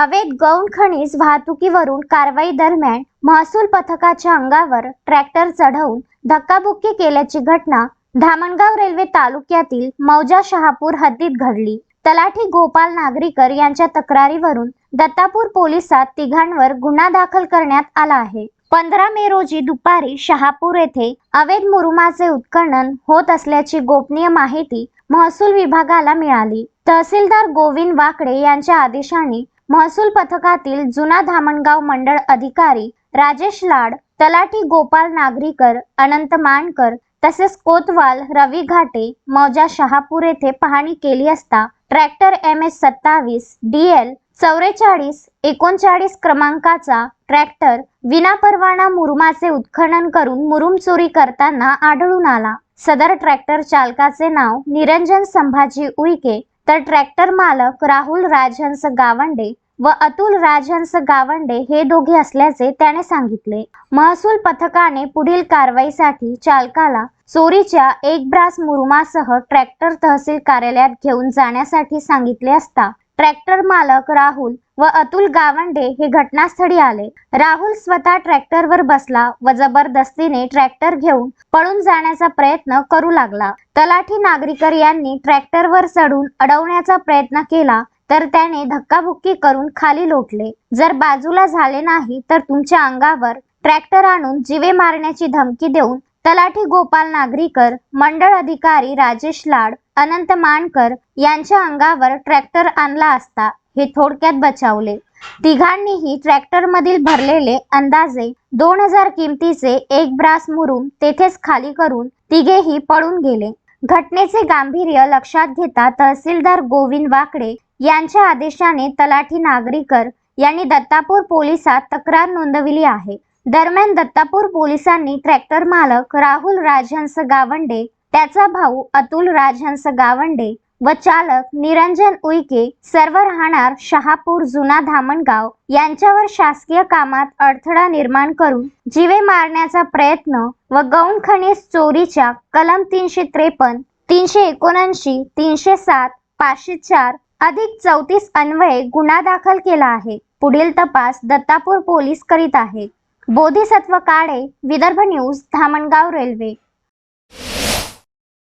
अवैध गौण खनिज वाहतुकीवरून कारवाई दरम्यान महसूल पथकाच्या अंगावर ट्रॅक्टर चढवून धक्काबुक्की केल्याची घटना धामणगाव रेल्वे तालुक्यातील मौजा शहापूर हद्दीत घडली. तलाठी गोपाल नागरीकर यांच्या तक्रारीवरून दत्तापूर पोलिसात तिघांवर गुन्हा दाखल करण्यात आला आहे. पंधरा मे रोजी दुपारी शहापूर येथे अवैध मुरुमाचे उत्खनन होत असल्याची गोपनीय माहिती महसूल विभागाला मिळाली. तहसीलदार गोविंद वाकडे यांच्या आदेशाने महसूल पथकातील जुना धामणगाव मंडळ अधिकारी राजेश लाड तलाठी गोपाल नागरीकर अनंत मानकर तसेच कोतवाल रवी घाटे मौजा शहापूर येथे पाहणी केली असता ट्रॅक्टर एम एस सत्तावीस डी एल चौवेचाळीस एकोणचाळीस क्रमांकाचा ट्रॅक्टर विनापरवाना मुरुमाचे उत्खनन करून मुरुम चोरी करताना आढळून आला. सदर ट्रॅक्टर चालकाचे नाव निरंजन संभाजी उईके तर ट्रॅक्टर मालक राहुल राजहंस गावंडे व अतुल राजहंस गावंडे हे दोघे असल्याचे त्याने सांगितले. महसूल पथकाने पुढील कारवाईसाठी चालकाला चोरीच्या एक ब्रास मुरुमासह ट्रॅक्टर तहसील कार्यालयात घेऊन जाण्यासाठी सांगितले असता ट्रॅक्टर मालक राहुल व अतुल गावंडे हे घटनास्थळी आले. राहुल स्वतः ट्रॅक्टरवर बसला व जबरदस्तीने ट्रॅक्टर घेऊन पळून जाण्याचा प्रयत्न करू लागला. तलाठी नागरिकर यांनी ट्रॅक्टरवर चढून अडवण्याचा प्रयत्न केला तर त्याने धक्काबुक्की करून खाली लोटले. जर बाजूला झाले नाही तर तुमच्या अंगावर ट्रॅक्टर आणून जीवे मारण्याची धमकी देऊन तलाठी गोपाल नागरीकर मंडळ अधिकारी राजेश लाड अनंत मानकर यांच्या अंगावर ट्रॅक्टर आणला असता हे थोडक्यात बचावले. तिघांनीही ट्रॅक्टरमधील भरलेले अंदाजे दोन हजार किमतीचे एक ब्रास मुरून तेथेच खाली करून तिघेही पळून गेले. घटनेचे गांभीर्य लक्षात घेता तहसीलदार गोविंद वाकडे यांच्या आदेशाने तलाठी नागरीकर यांनी दत्तापूर पोलिसात तक्रार नोंदविली आहे. दरम्यान दत्तापूर पोलिसांनी ट्रॅक्टर मालक राहुल राजहंस गावंडे त्याचा भाऊ अतुल राजहंस गावंडे व चालक निरंजन उईके सर्व राहणार शहापूर जुना धामणगाव यांच्यावर शासकीय कामात अडथळा निर्माण करून जीवे मारण्याचा प्रयत्न व गौण खनिज चोरीच्या कलम तीनशे त्रेपन्न तीनशे एकोणऐंशी तीनशे सात पाचशे चार अधिक चौतीस अन्वये गुन्हा दाखल केला आहे. पुढील तपास दत्तापूर पोलीस करीत आहेत बोधिसत्व काळे विदर्भ न्यूज धामणगाव रेल्वे.